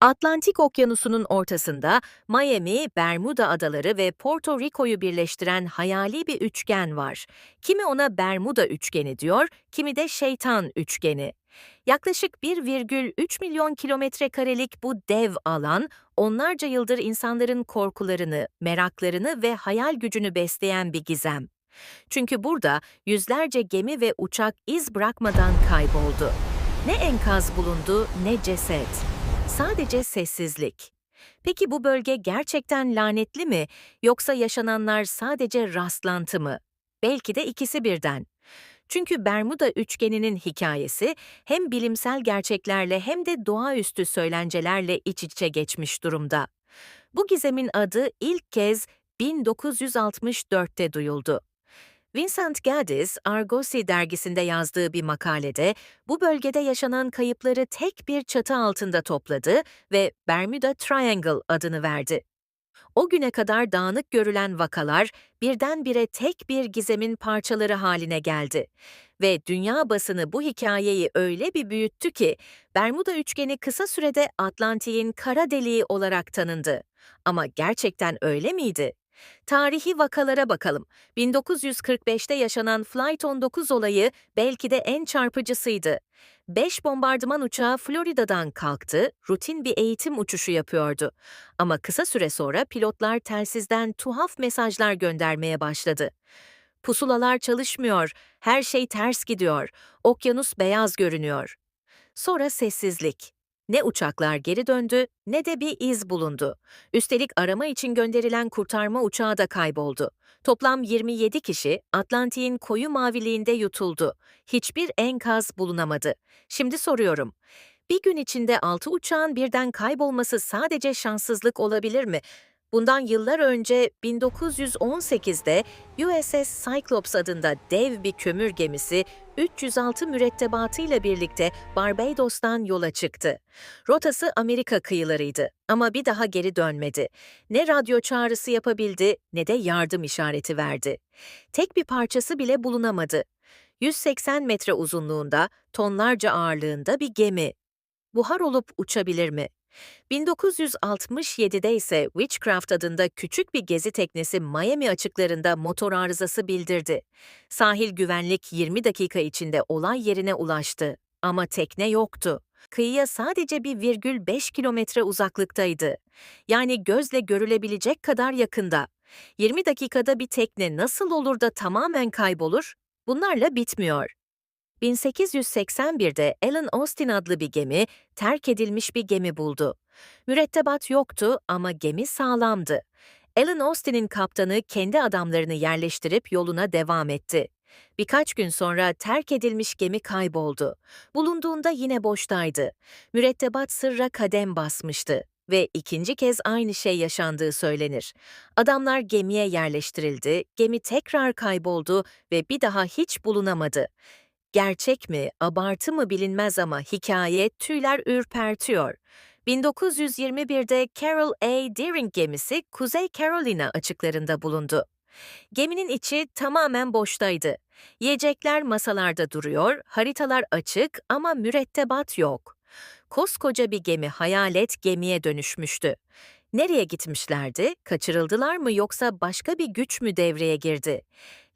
Atlantik Okyanusu'nun ortasında Miami, Bermuda adaları ve Porto Rico'yu birleştiren hayali bir üçgen var. Kimi ona Bermuda üçgeni diyor, kimi de şeytan üçgeni. Yaklaşık 1,3 milyon kilometre karelik bu dev alan, onlarca yıldır insanların korkularını, meraklarını ve hayal gücünü besleyen bir gizem. Çünkü burada yüzlerce gemi ve uçak iz bırakmadan kayboldu. Ne enkaz bulundu ne ceset. Sadece sessizlik. Peki bu bölge gerçekten lanetli mi yoksa yaşananlar sadece rastlantı mı? Belki de ikisi birden. Çünkü Bermuda üçgeninin hikayesi hem bilimsel gerçeklerle hem de doğaüstü söylencelerle iç içe geçmiş durumda. Bu gizemin adı ilk kez 1964'te duyuldu. Vincent Gaddis, Argosy dergisinde yazdığı bir makalede bu bölgede yaşanan kayıpları tek bir çatı altında topladı ve Bermuda Triangle adını verdi. O güne kadar dağınık görülen vakalar birdenbire tek bir gizemin parçaları haline geldi. Ve dünya basını bu hikayeyi öyle bir büyüttü ki Bermuda üçgeni kısa sürede Atlantik'in kara deliği olarak tanındı. Ama gerçekten öyle miydi? Tarihi vakalara bakalım. 1945'te yaşanan Flight 19 olayı belki de en çarpıcısıydı. Beş bombardıman uçağı Florida'dan kalktı, rutin bir eğitim uçuşu yapıyordu. Ama kısa süre sonra pilotlar telsizden tuhaf mesajlar göndermeye başladı. Pusulalar çalışmıyor, her şey ters gidiyor, okyanus beyaz görünüyor. Sonra sessizlik. Ne uçaklar geri döndü ne de bir iz bulundu. Üstelik arama için gönderilen kurtarma uçağı da kayboldu. Toplam 27 kişi Atlantik'in koyu maviliğinde yutuldu. Hiçbir enkaz bulunamadı. Şimdi soruyorum. Bir gün içinde 6 uçağın birden kaybolması sadece şanssızlık olabilir mi? Bundan yıllar önce 1918'de USS Cyclops adında dev bir kömür gemisi 306 mürettebatıyla birlikte Barbados'tan yola çıktı. Rotası Amerika kıyılarıydı ama bir daha geri dönmedi. Ne radyo çağrısı yapabildi ne de yardım işareti verdi. Tek bir parçası bile bulunamadı. 180 metre uzunluğunda, tonlarca ağırlığında bir gemi. Buhar olup uçabilir mi? 1967'de ise Witchcraft adında küçük bir gezi teknesi Miami açıklarında motor arızası bildirdi. Sahil güvenlik 20 dakika içinde olay yerine ulaştı ama tekne yoktu. Kıyıya sadece bir virgül 5 kilometre uzaklıktaydı. Yani gözle görülebilecek kadar yakında. 20 dakikada bir tekne nasıl olur da tamamen kaybolur? Bunlarla bitmiyor. 1881'de Alan Austin adlı bir gemi, terk edilmiş bir gemi buldu. Mürettebat yoktu ama gemi sağlamdı. Alan Austin'in kaptanı kendi adamlarını yerleştirip yoluna devam etti. Birkaç gün sonra terk edilmiş gemi kayboldu. Bulunduğunda yine boştaydı. Mürettebat sırra kadem basmıştı ve ikinci kez aynı şey yaşandığı söylenir. Adamlar gemiye yerleştirildi, gemi tekrar kayboldu ve bir daha hiç bulunamadı. Gerçek mi, abartı mı bilinmez ama hikaye tüyler ürpertiyor. 1921'de Carol A. Deering gemisi Kuzey Carolina açıklarında bulundu. Geminin içi tamamen boştaydı. Yiyecekler masalarda duruyor, haritalar açık ama mürettebat yok. Koskoca bir gemi hayalet gemiye dönüşmüştü. Nereye gitmişlerdi? Kaçırıldılar mı yoksa başka bir güç mü devreye girdi?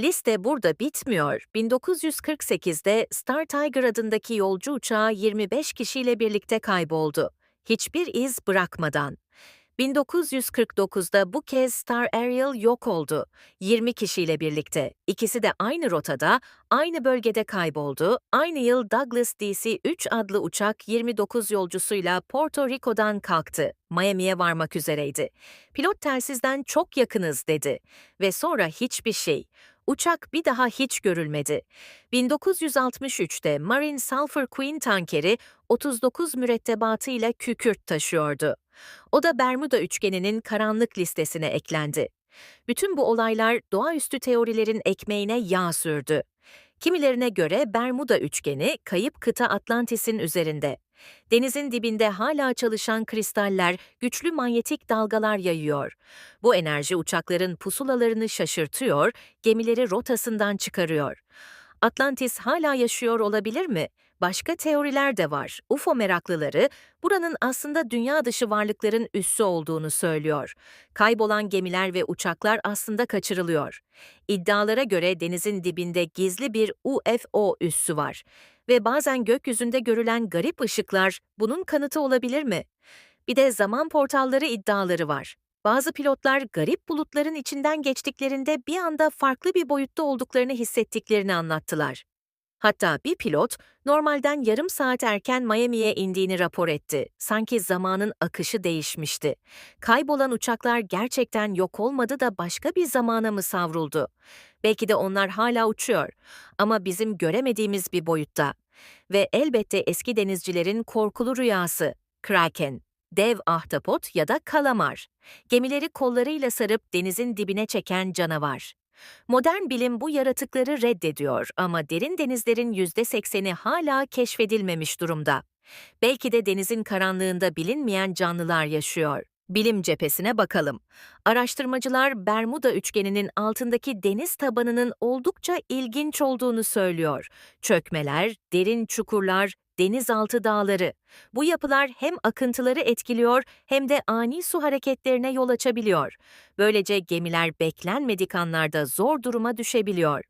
Liste burada bitmiyor. 1948'de Star Tiger adındaki yolcu uçağı 25 kişiyle birlikte kayboldu. Hiçbir iz bırakmadan. 1949'da bu kez Star Ariel yok oldu. 20 kişiyle birlikte. İkisi de aynı rotada, aynı bölgede kayboldu. Aynı yıl Douglas DC-3 adlı uçak 29 yolcusuyla Porto Rico'dan kalktı. Miami'ye varmak üzereydi. Pilot telsizden çok yakınız dedi. Ve sonra hiçbir şey. Uçak bir daha hiç görülmedi. 1963'te Marine Sulphur Queen tankeri 39 mürettebatıyla kükürt taşıyordu. O da Bermuda üçgeninin karanlık listesine eklendi. Bütün bu olaylar doğaüstü teorilerin ekmeğine yağ sürdü. Kimilerine göre Bermuda üçgeni kayıp kıta Atlantis'in üzerinde. Denizin dibinde hala çalışan kristaller güçlü manyetik dalgalar yayıyor. Bu enerji uçakların pusulalarını şaşırtıyor, gemileri rotasından çıkarıyor. Atlantis hala yaşıyor olabilir mi? Başka teoriler de var. UFO meraklıları buranın aslında dünya dışı varlıkların üssü olduğunu söylüyor. Kaybolan gemiler ve uçaklar aslında kaçırılıyor. İddialara göre denizin dibinde gizli bir UFO üssü var. Ve bazen gökyüzünde görülen garip ışıklar bunun kanıtı olabilir mi? Bir de zaman portalları iddiaları var. Bazı pilotlar garip bulutların içinden geçtiklerinde bir anda farklı bir boyutta olduklarını hissettiklerini anlattılar. Hatta bir pilot normalden yarım saat erken Miami'ye indiğini rapor etti. Sanki zamanın akışı değişmişti. Kaybolan uçaklar gerçekten yok olmadı da başka bir zamana mı savruldu? Belki de onlar hala uçuyor ama bizim göremediğimiz bir boyutta. Ve elbette eski denizcilerin korkulu rüyası, Kraken, dev ahtapot ya da kalamar. Gemileri kollarıyla sarıp denizin dibine çeken canavar. Modern bilim bu yaratıkları reddediyor ama derin denizlerin %80'i hala keşfedilmemiş durumda. Belki de denizin karanlığında bilinmeyen canlılar yaşıyor. Bilim cephesine bakalım. Araştırmacılar Bermuda üçgeninin altındaki deniz tabanının oldukça ilginç olduğunu söylüyor. Çökmeler, derin çukurlar, denizaltı dağları. Bu yapılar hem akıntıları etkiliyor hem de ani su hareketlerine yol açabiliyor. Böylece gemiler beklenmedik anlarda zor duruma düşebiliyor.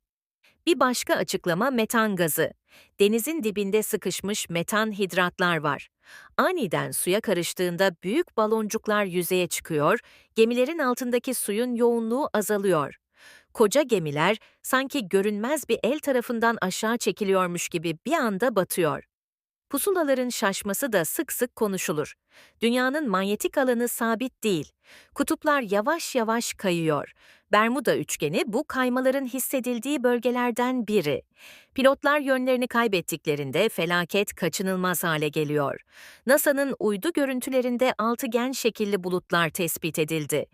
Bir başka açıklama metan gazı. Denizin dibinde sıkışmış metan hidratlar var. Aniden suya karıştığında büyük baloncuklar yüzeye çıkıyor, gemilerin altındaki suyun yoğunluğu azalıyor. Koca gemiler sanki görünmez bir el tarafından aşağı çekiliyormuş gibi bir anda batıyor. Pusulaların şaşması da sık sık konuşulur. Dünyanın manyetik alanı sabit değil. Kutuplar yavaş yavaş kayıyor. Bermuda üçgeni bu kaymaların hissedildiği bölgelerden biri. Pilotlar yönlerini kaybettiklerinde felaket kaçınılmaz hale geliyor. NASA'nın uydu görüntülerinde altıgen şekilli bulutlar tespit edildi.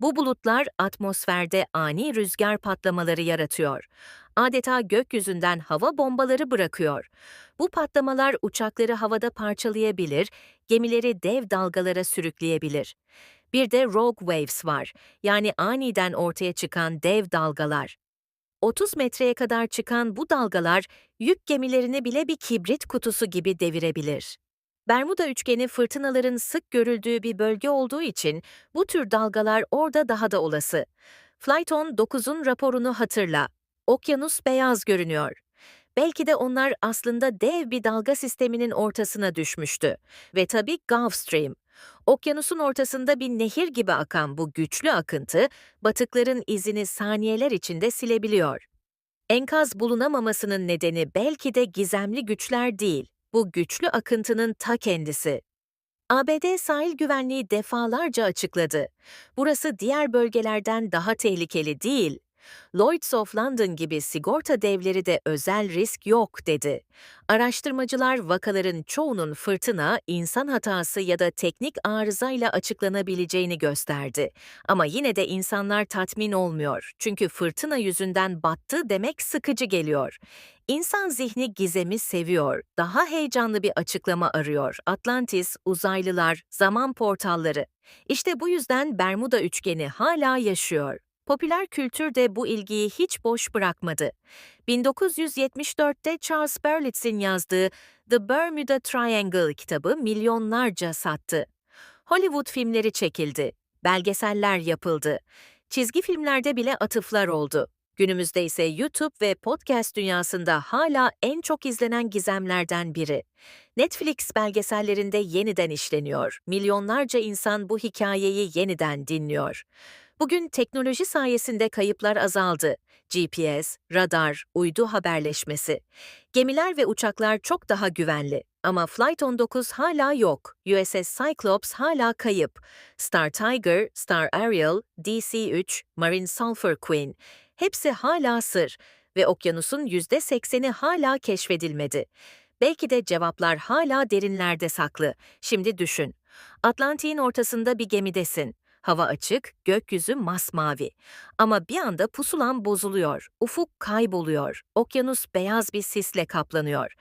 Bu bulutlar atmosferde ani rüzgar patlamaları yaratıyor. Adeta gökyüzünden hava bombaları bırakıyor. Bu patlamalar uçakları havada parçalayabilir, gemileri dev dalgalara sürükleyebilir. Bir de rogue waves var, yani aniden ortaya çıkan dev dalgalar. 30 metreye kadar çıkan bu dalgalar yük gemilerini bile bir kibrit kutusu gibi devirebilir. Bermuda üçgeni fırtınaların sık görüldüğü bir bölge olduğu için bu tür dalgalar orada daha da olası. Flighton 9'un raporunu hatırla. Okyanus beyaz görünüyor. Belki de onlar aslında dev bir dalga sisteminin ortasına düşmüştü. Ve tabii Gulf Stream. Okyanusun ortasında bir nehir gibi akan bu güçlü akıntı, batıkların izini saniyeler içinde silebiliyor. Enkaz bulunamamasının nedeni belki de gizemli güçler değil, bu güçlü akıntının ta kendisi. ABD sahil güvenliği defalarca açıkladı. Burası diğer bölgelerden daha tehlikeli değil, Lloyds of London gibi sigorta devleri de özel risk yok dedi. Araştırmacılar vakaların çoğunun fırtına, insan hatası ya da teknik arızayla açıklanabileceğini gösterdi. Ama yine de insanlar tatmin olmuyor. Çünkü fırtına yüzünden battı demek sıkıcı geliyor. İnsan zihni gizemi seviyor, daha heyecanlı bir açıklama arıyor. Atlantis, uzaylılar, zaman portalları. İşte bu yüzden Bermuda üçgeni hala yaşıyor. Popüler kültür de bu ilgiyi hiç boş bırakmadı. 1974'te Charles Berlitz'in yazdığı The Bermuda Triangle kitabı milyonlarca sattı. Hollywood filmleri çekildi, belgeseller yapıldı. Çizgi filmlerde bile atıflar oldu. Günümüzde ise YouTube ve podcast dünyasında hala en çok izlenen gizemlerden biri. Netflix belgesellerinde yeniden işleniyor. Milyonlarca insan bu hikayeyi yeniden dinliyor. Bugün teknoloji sayesinde kayıplar azaldı. GPS, radar, uydu haberleşmesi. Gemiler ve uçaklar çok daha güvenli. Ama Flight 19 hala yok. USS Cyclops hala kayıp. Star Tiger, Star Ariel, DC-3, Marine Sulphur Queen hepsi hala sır ve okyanusun %80'i hala keşfedilmedi. Belki de cevaplar hala derinlerde saklı. Şimdi düşün. Atlantik'in ortasında bir gemidesin. Hava açık, gökyüzü masmavi. Ama bir anda pusulan bozuluyor, ufuk kayboluyor, okyanus beyaz bir sisle kaplanıyor.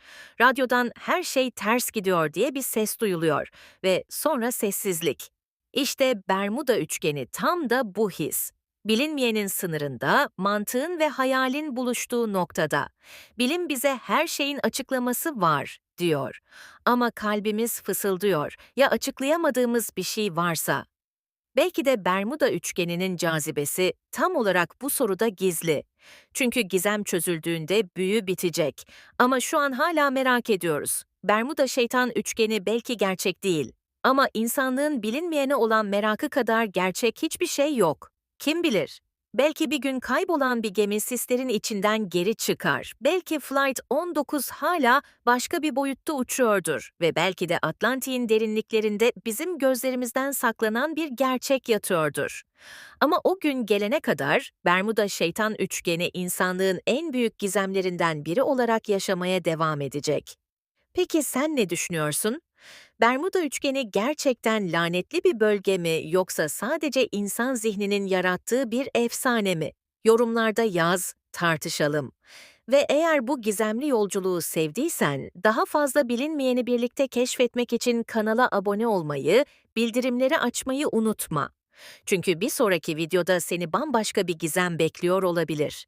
Radyodan her şey ters gidiyor diye bir ses duyuluyor ve sonra sessizlik. İşte Bermuda üçgeni tam da bu his. Bilinmeyenin sınırında, mantığın ve hayalin buluştuğu noktada. Bilim bize her şeyin açıklaması var diyor. Ama kalbimiz fısıldıyor. Ya açıklayamadığımız bir şey varsa? Belki de Bermuda üçgeninin cazibesi tam olarak bu soruda gizli. Çünkü gizem çözüldüğünde büyü bitecek. Ama şu an hala merak ediyoruz. Bermuda şeytan üçgeni belki gerçek değil. Ama insanlığın bilinmeyene olan merakı kadar gerçek hiçbir şey yok. Kim bilir? Belki bir gün kaybolan bir gemi sislerin içinden geri çıkar. Belki Flight 19 hala başka bir boyutta uçuyordur ve belki de Atlantik'in derinliklerinde bizim gözlerimizden saklanan bir gerçek yatıyordur. Ama o gün gelene kadar Bermuda şeytan üçgeni insanlığın en büyük gizemlerinden biri olarak yaşamaya devam edecek. Peki sen ne düşünüyorsun? Bermuda üçgeni gerçekten lanetli bir bölge mi yoksa sadece insan zihninin yarattığı bir efsane mi? Yorumlarda yaz, tartışalım. Ve eğer bu gizemli yolculuğu sevdiysen, daha fazla bilinmeyeni birlikte keşfetmek için kanala abone olmayı, bildirimleri açmayı unutma. Çünkü bir sonraki videoda seni bambaşka bir gizem bekliyor olabilir.